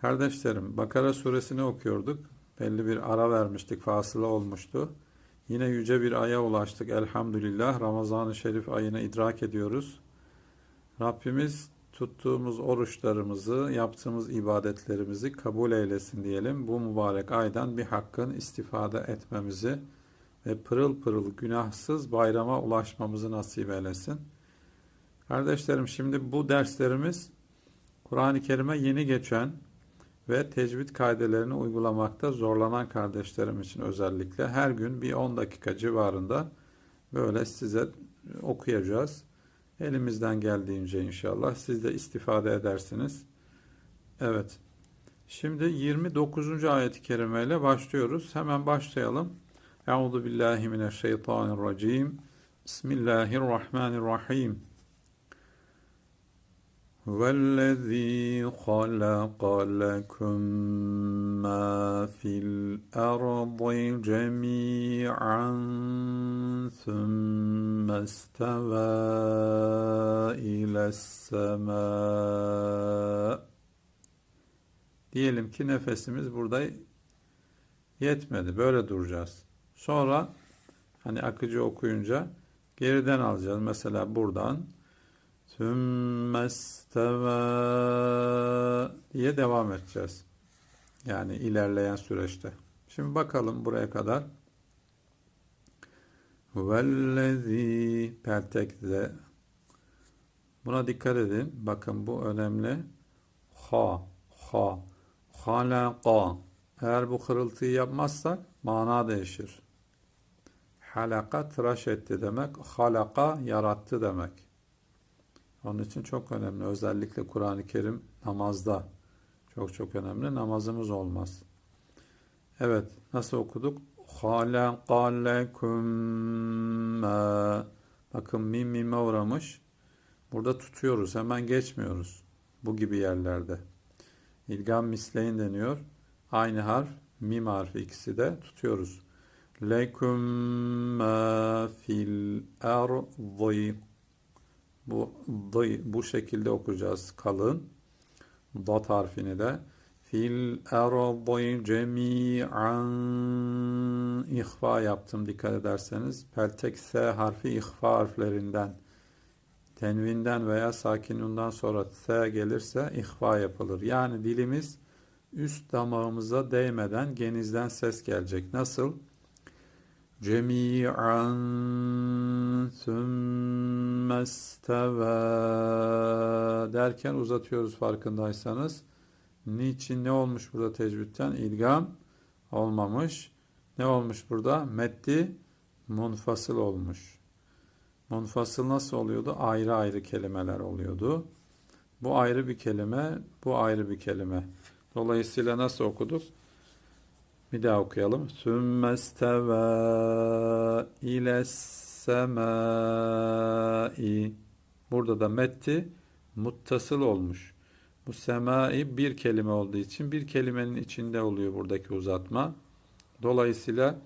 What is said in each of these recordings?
Kardeşlerim, Bakara suresini okuyorduk. Belli bir ara vermiştik, fasıla olmuştu. Yine yüce bir aya ulaştık elhamdülillah. Ramazan-ı Şerif ayını idrak ediyoruz. Rabbimiz tuttuğumuz oruçlarımızı, yaptığımız ibadetlerimizi kabul eylesin diyelim. Bu mübarek aydan bir hakkın istifade etmemizi ve pırıl pırıl günahsız bayrama ulaşmamızı nasip eylesin. Kardeşlerim şimdi bu derslerimiz Kur'an-ı Kerim'e yeni geçen ve tecvid kaidelerini uygulamakta zorlanan kardeşlerim için özellikle her gün bir 10 dakika civarında böyle size okuyacağız. Elimizden geldiğince inşallah siz de istifade edersiniz. Evet. Şimdi 29. ayet-i kerime ile başlıyoruz. Hemen başlayalım. Euzu billahi mineşşeytanirracim. Bismillahirrahmanirrahim. والذي خلق لكم ما في الأرض جميعا ثم استوى إلى السماء Diyelim ki nefesimiz burada yetmedi. Böyle duracağız. Sonra hani akıcı okuyunca geriden alacağız. Mesela buradan Sümme isteva diye devam edeceğiz. Yani ilerleyen süreçte. Şimdi bakalım buraya kadar. Vellezî pertekze Buna dikkat edin. Bakın bu önemli. Ha, ha, halaka. Eğer bu kırıltıyı yapmazsak mana değişir. Halaka tıraş etti demek. Halaka yarattı demek. Onun için çok önemli. Özellikle Kur'an-ı Kerim namazda çok çok önemli. Namazımız olmaz. Evet. Nasıl okuduk? Halakalekum Bakın mim mime uğramış. Burada tutuyoruz. Hemen geçmiyoruz. Bu gibi yerlerde. İlgam misleyin deniyor. Aynı harf. Mim harfi ikisi de tutuyoruz. Lekum ma fil ardı bu dı, bu şekilde okuyacağız kalın. Dat harfini de fil ardı cemi'an ihfa yaptım dikkat ederseniz. Peltek S harfi ihfa harflerinden tenvinden veya sakinundan sonra S gelirse ihfa yapılır. Yani dilimiz üst damağımıza değmeden genizden ses gelecek. Nasıl? Cemi'an sümme isteva derken uzatıyoruz farkındaysanız. Niçin ne olmuş burada tecvitten? İlgam olmamış. Ne olmuş burada? Meddi munfasıl olmuş. Munfasıl nasıl oluyordu? Ayrı ayrı kelimeler oluyordu. Bu ayrı bir kelime, bu ayrı bir kelime. Dolayısıyla nasıl okuduk? Bir daha okuyalım. Sümme isteva ile semai. Burada da metti muttasıl olmuş. Bu semai bir kelime olduğu için bir kelimenin içinde oluyor buradaki uzatma. Dolayısıyla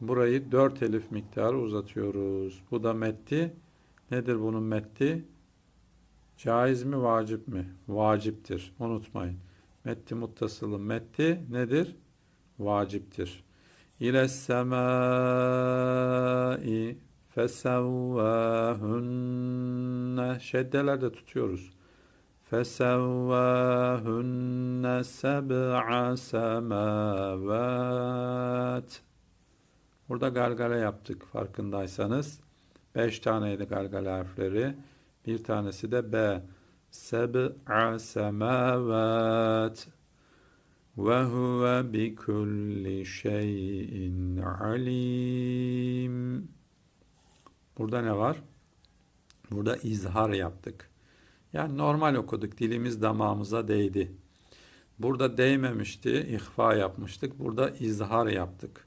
burayı dört elif miktarı uzatıyoruz. Bu da metti. Nedir bunun metti? Caiz mi, vacip mi? Vaciptir. Unutmayın. Metti muttasılı metti nedir? Vaciptir. İle semai fesevvâhunne şeddelerde tutuyoruz. Fesevvâhunne seb'a semâvât Burada gargara yaptık farkındaysanız. Beş taneydi gargara harfleri. Bir tanesi de B. Seb'a semâvât ve huve bi kulli şeyin alim. Burada ne var? Burada izhar yaptık. Yani normal okuduk. Dilimiz damağımıza değdi. Burada değmemişti, ihfa yapmıştık. Burada izhar yaptık.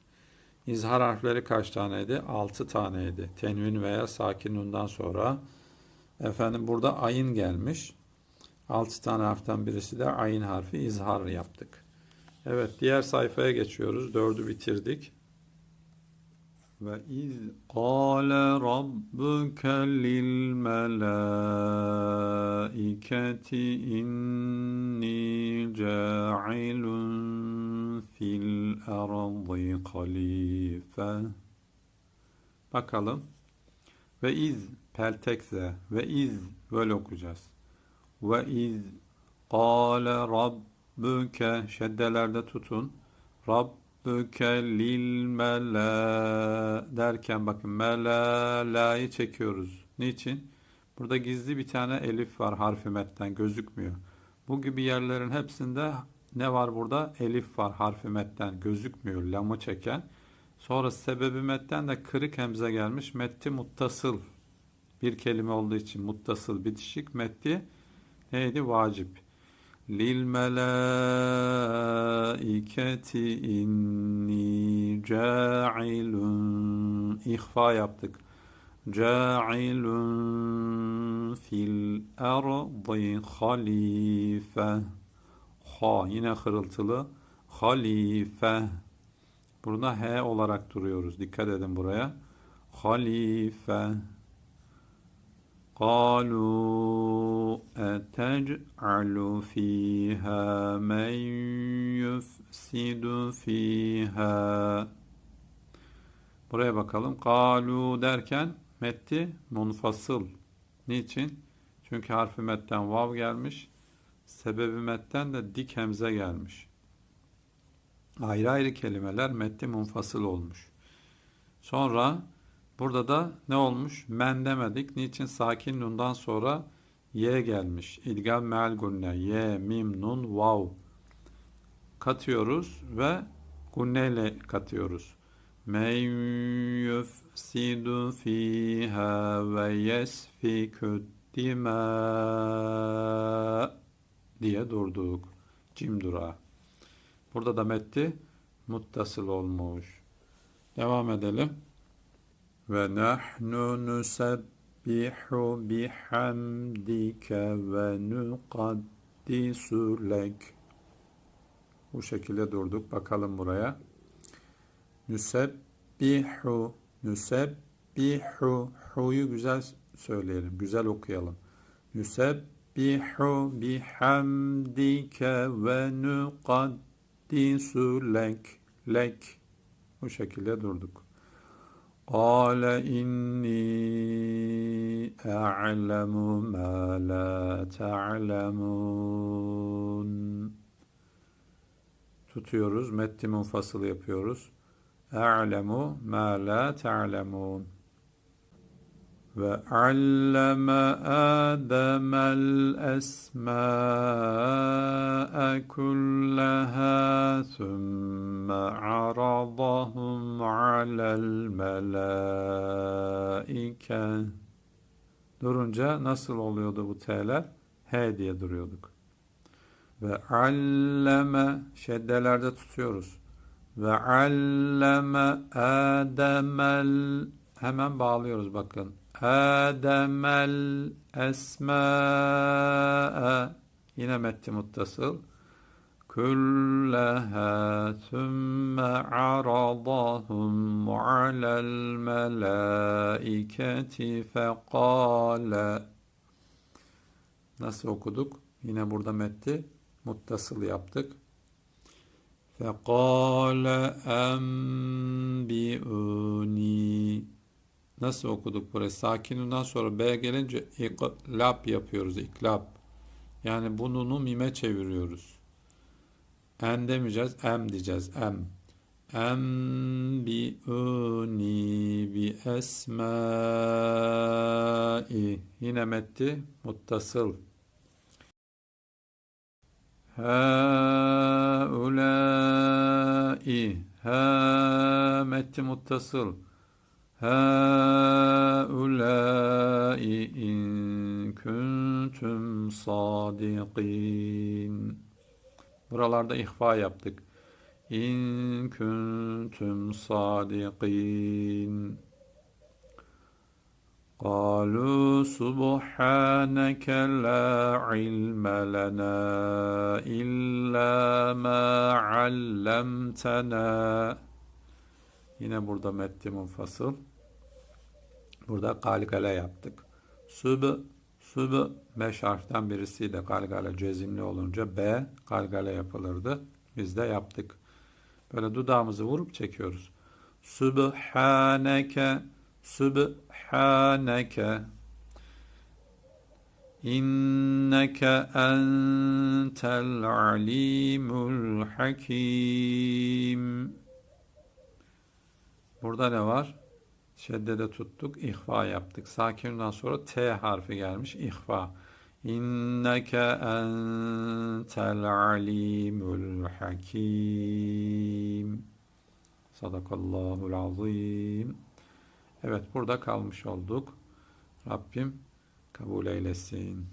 İzhar harfleri kaç taneydi? 6 taneydi. Tenvin veya sakin nundan sonra efendim burada ayın gelmiş. 6 tane harften birisi de ayın harfi izhar yaptık. Evet diğer sayfaya geçiyoruz. Dördü bitirdik. Ve iz kâle rabbuke lil melâiketi inni câilun fil erdi halife. Bakalım. Ve iz peltekze ve iz böyle okuyacağız. Ve iz kâle rabbuke şeddelerde tutun. Rabbuke lil mela derken bakın mela la'yı çekiyoruz. Niçin? Burada gizli bir tane elif var harfi metten gözükmüyor. Bu gibi yerlerin hepsinde ne var burada? Elif var harfi metten gözükmüyor. Lamı çeken. Sonra sebebi metten de kırık hemze gelmiş. Metti muttasıl bir kelime olduğu için muttasıl bitişik metti neydi? Vacip. Melaiketi inni ca'ilun ihfa yaptık. Ca'ilun fil ardı halife. Ha yine hırıltılı. Halife. Burada H olarak duruyoruz. Dikkat edin buraya. Halife. قالوا أتجعل فيها من يفسد فيها Buraya bakalım. Kalu derken metti munfasıl. Niçin? Çünkü harfi metten vav gelmiş. Sebebi metten de dik hemze gelmiş. Ayrı ayrı kelimeler metti munfasıl olmuş. Sonra Burada da ne olmuş? Men demedik. Niçin? Sakin nundan sonra y gelmiş. İdgam meal gunne. Y, mim, nun, vav. Katıyoruz ve gunne ile katıyoruz. Men yufsidu fiha ve yesfikü dima diye durduk. Cim dura. Burada da metti muttasıl olmuş. Devam edelim ve nahnu nusabbihu bihamdike ve nukaddisu lek. Bu şekilde durduk. Bakalım buraya. Nusebbihu, nusebbihu, hu'yu güzel söyleyelim, güzel okuyalım. Nusebbihu bihamdike ve nukaddisu lek, lek. Bu şekilde durduk. قال إني أعلم ما لا تعلمون tutuyoruz. Metti munfasıl yapıyoruz. A'lemu ma la ta'lemun. وعلم آدم الأسماء كلها ثم عرضهم على الملائكة Durunca nasıl oluyordu bu T'ler? H diye duruyorduk. Ve alleme şeddelerde tutuyoruz. Ve alleme ademel hemen bağlıyoruz bakın. Ademel esmâ'e yine metti muttasıl كلها ثم عرضهم على الملائكة فقال Nasıl okuduk? Yine burada metti muttasıl yaptık. فقال أنبئوني Nasıl okuduk burayı? Sakinundan sonra B gelince iklap yapıyoruz. İklap. Yani bununu mime çeviriyoruz. En demeyeceğiz. Em diyeceğiz. Em. Em bi uni bi esmai. Yine metti. Muttasıl. Ha ulai. Ha metti muttasıl. هؤلاء إن كنتم صادقين Buralarda ihfa yaptık. İn kuntum sadiqin. قالوا سبحانك لا علم لنا إلا ما علمتنا Yine burada meddi munfasıl. Burada galgale yaptık. Süb, süb beş harften birisiydi. Galgale cezimli olunca B galgale yapılırdı. Biz de yaptık. Böyle dudağımızı vurup çekiyoruz. Sübhaneke, Sübhaneke. İnneke entel alimul hakim. Burada ne var? Şeddede tuttuk, ihfa yaptık. Sakinden sonra T harfi gelmiş, ihfa. İnneke entel alimul hakim. Sadakallahul azim. Evet burada kalmış olduk. Rabbim kabul eylesin.